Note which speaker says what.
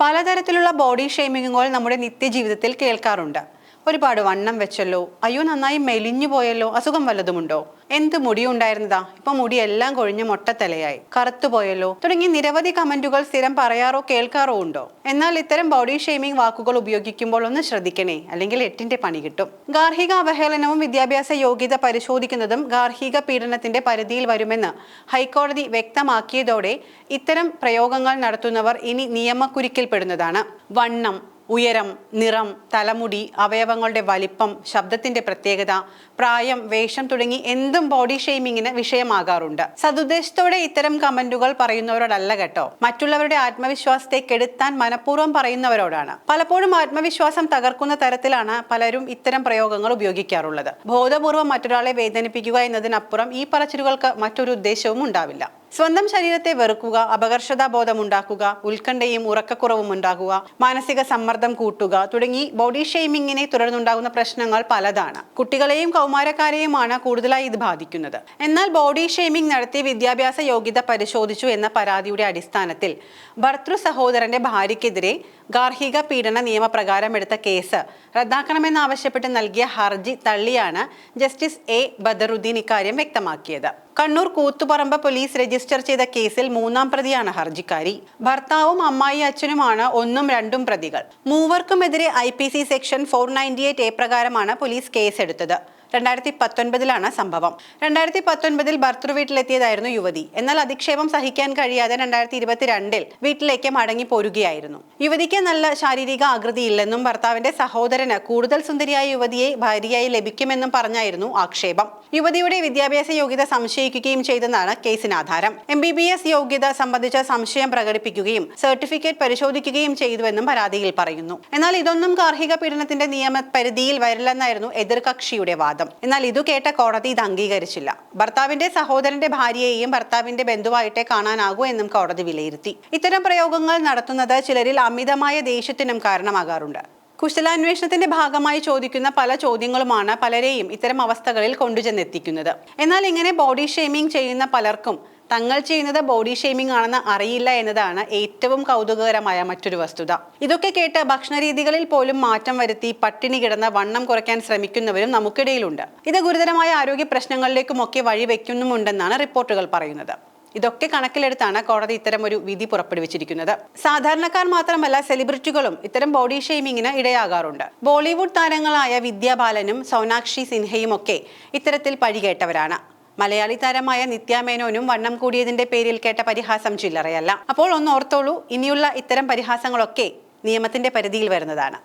Speaker 1: പലതരത്തിലുള്ള ബോഡി ഷെയ്മിങ്ങുകൾ നമ്മുടെ നിത്യജീവിതത്തിൽ കേൾക്കാറുണ്ട്. ഒരുപാട് വണ്ണം വെച്ചല്ലോ. അയ്യോ നന്നായി മെലിഞ്ഞു പോയല്ലോ. അസുഖം വല്ലതുമുണ്ടോ? എന്ത് മുടി ഉണ്ടായിരുന്നതാ ഇപ്പൊ മുടി എല്ലാം കൊഴിഞ്ഞ് മൊട്ടത്തലയായി. കറുത്തുപോയല്ലോ തുടങ്ങി നിരവധി കമന്റുകൾ സ്ഥിരം പറയാറോ കേൾക്കാറോ ഉണ്ടോ? എന്നാൽ ഇത്തരം ബോഡി ഷെയ്മിംഗ് വാക്കുകൾ ഉപയോഗിക്കുമ്പോൾ ഒന്ന് ശ്രദ്ധിക്കണേ. അല്ലെങ്കിൽ എട്ടിന്റെ പണി കിട്ടും. ഗാർഹിക അവഹേളനവും വിദ്യാഭ്യാസ യോഗ്യത പരിശോധിക്കുന്നതും ഗാർഹിക പീഡനത്തിന്റെ പരിധിയിൽ വരുമെന്ന് ഹൈക്കോടതി വ്യക്തമാക്കിയതോടെ ഇത്തരം പ്രയോഗങ്ങൾ നടത്തുന്നവർ ഇനി നിയമക്കുരുക്കിൽപ്പെടുന്നതാണ്. വണ്ണം ഉയരം നിറം തലമുടി അവയവങ്ങളുടെ വലിപ്പം ശബ്ദത്തിന്റെ പ്രത്യേകത പ്രായം വേഷം തുടങ്ങി എന്തും ബോഡി ഷെയ്മിങ്ങിന് വിഷയമാകാറുണ്ട്. സതുദ്ദേശത്തോടെ ഇത്തരം കമന്റുകൾ പറയുന്നവരോടല്ല കേട്ടോ. മറ്റുള്ളവരുടെ ആത്മവിശ്വാസത്തെ കെടുത്താൻ മനഃപൂർവം പറയുന്നവരോടാണ്. പലപ്പോഴും ആത്മവിശ്വാസം തകർക്കുന്ന തരത്തിലാണ് പലരും ഇത്തരം പ്രയോഗങ്ങൾ ഉപയോഗിക്കാറുള്ളത്. ബോധപൂർവം മറ്റൊരാളെ വേദനിപ്പിക്കുക എന്നതിനപ്പുറം ഈ പറച്ചിലുകൾക്ക് മറ്റൊരു ഉദ്ദേശവും ഉണ്ടാവില്ല. സ്വന്തം ശരീരത്തെ വെറുക്കുക അപകർഷതാബോധം ഉണ്ടാക്കുക ഉത്കണ്ഠയും ഉറക്കക്കുറവും ഉണ്ടാകുക മാനസിക സമ്മർദ്ദം കൂട്ടുക തുടങ്ങി ബോഡി ഷെയ്മിങ്ങിനെ തുടർന്നുണ്ടാകുന്ന പ്രശ്നങ്ങൾ പലതാണ്. കുട്ടികളെയും കൗമാരക്കാരെയുമാണ് കൂടുതലായി ഇത് ബാധിക്കുന്നത്. എന്നാൽ ബോഡി ഷെയ്മിംഗ് നടത്തി വിദ്യാഭ്യാസ യോഗ്യത പരിശോധിച്ചു എന്ന പരാതിയുടെ അടിസ്ഥാനത്തിൽ ഭർത്തൃ സഹോദരന്റെ ഭാര്യയ്ക്കെതിരെ ഗാർഹിക പീഡന നിയമപ്രകാരം എടുത്ത കേസ് റദ്ദാക്കണമെന്നാവശ്യപ്പെട്ട് നൽകിയ ഹർജി തള്ളിയാണ് ജസ്റ്റിസ് എ ബദറുദ്ദീൻ ഇക്കാര്യം വ്യക്തമാക്കിയത്. കണ്ണൂർ കൂത്തുപറമ്പ് പോലീസ് രജിസ്റ്റർ ചെയ്ത കേസിൽ മൂന്നാം പ്രതിയാണ് ഹർജിക്കാരി. ഭർത്താവും അമ്മായി അച്ഛനുമാണ് ഒന്നും രണ്ടും പ്രതികൾ. മൂവർക്കുമെതിരെ I section four ninety A പ്രകാരമാണ് പോലീസ് കേസെടുത്തത്. രണ്ടായിരത്തി പത്തൊൻപതിലാണ് സംഭവം. രണ്ടായിരത്തി പത്തൊൻപതിൽ ഭർത്തൃ വീട്ടിലെത്തിയതായിരുന്നു യുവതി. എന്നാൽ അധിക്ഷേപം സഹിക്കാൻ കഴിയാതെ രണ്ടായിരത്തി ഇരുപത്തിരണ്ടിൽ വീട്ടിലേക്ക് മടങ്ങി പോരുകയായിരുന്നു. യുവതിക്ക് നല്ല ശാരീരിക ആകൃതിയില്ലെന്നും ഭർത്താവിന്റെ സഹോദരന് കൂടുതൽ സുന്ദരിയായ യുവതിയെ ഭാര്യയായി ലഭിക്കുമെന്നും പറഞ്ഞായിരുന്നു ആക്ഷേപം. യുവതിയുടെ വിദ്യാഭ്യാസ യോഗ്യത സംശയിക്കുകയും ചെയ്തെന്നാണ് കേസിന് ആധാരം. എം ബി ബി എസ് യോഗ്യത സംബന്ധിച്ച സംശയം പ്രകടിപ്പിക്കുകയും സർട്ടിഫിക്കറ്റ് പരിശോധിക്കുകയും ചെയ്തുവെന്നും പരാതിയിൽ പറയുന്നു. എന്നാൽ ഇതൊന്നും ഗാർഹിക പീഡനത്തിന്റെ നിയമ പരിധിയിൽ വരില്ലെന്നായിരുന്നു എതിർകക്ഷിയുടെ വാദം. എന്നാൽ ഇതു കേട്ട കോടതി ഇത് അംഗീകരിച്ചില്ല. ഭർത്താവിന്റെ സഹോദരന്റെ ഭാര്യയെയും ഭർത്താവിന്റെ ബന്ധുവായിട്ടേ കാണാനാകൂ എന്നും കോടതി വിലയിരുത്തി. ഇത്തരം പ്രയോഗങ്ങൾ നടത്തുന്നത് ചിലരിൽ അമിതമായ ദേഷ്യത്തിനും കാരണമാകാറുണ്ട്. കുശലാന്വേഷണത്തിന്റെ ഭാഗമായി ചോദിക്കുന്ന പല ചോദ്യങ്ങളുമാണ് പലരെയും ഇത്തരം അവസ്ഥകളിൽ കൊണ്ടുചെന്നെത്തിക്കുന്നത്. എന്നാൽ ഇങ്ങനെ ബോഡി ഷെയ്മിംഗ് ചെയ്യുന്ന പലർക്കും തങ്ങൾ ചെയ്യുന്നത് ബോഡി ഷെയ്മിംഗ് ആണെന്ന് അറിയില്ല എന്നതാണ് ഏറ്റവും കൗതുകകരമായ മറ്റൊരു വസ്തുത. ഇതൊക്കെ കേട്ട് ഭക്ഷണരീതികളിൽ പോലും മാറ്റം വരുത്തി പട്ടിണി കിടന്ന് വണ്ണം കുറയ്ക്കാൻ ശ്രമിക്കുന്നവരും നമുക്കിടയിലുണ്ട്. ഇത് ഗുരുതരമായ ആരോഗ്യ പ്രശ്നങ്ങളിലേക്കുമൊക്കെ വഴിവെക്കുന്നുമുണ്ടെന്നാണ് റിപ്പോർട്ടുകൾ പറയുന്നത്. ഇതൊക്കെ കണക്കിലെടുത്താണ് കോടതി ഇത്തരം ഒരു വിധി പുറപ്പെടുവിച്ചിരിക്കുന്നത്. സാധാരണക്കാർ മാത്രമല്ല സെലിബ്രിറ്റികളും ഇത്തരം ബോഡി ഷെയ്മിങ്ങിന് ഇടയാകാറുണ്ട്. ബോളിവുഡ് താരങ്ങളായ വിദ്യാ ബാലനും സോനാക്ഷി സിൻഹയും ഒക്കെ ഇത്തരത്തിൽ പഴികേട്ടവരാണ്. മലയാളി താരമായ നിത്യാമേനോനും വണ്ണം കൂടിയതിന്റെ പേരിൽ കേട്ട പരിഹാസം ചില്ലറയല്ല. അപ്പോൾ ഒന്ന് ഓർത്തോളൂ ഇനിയുള്ള ഇത്തരം പരിഹാസങ്ങളൊക്കെ നിയമത്തിന്റെ പരിധിയിൽ വരുന്നതാണ്.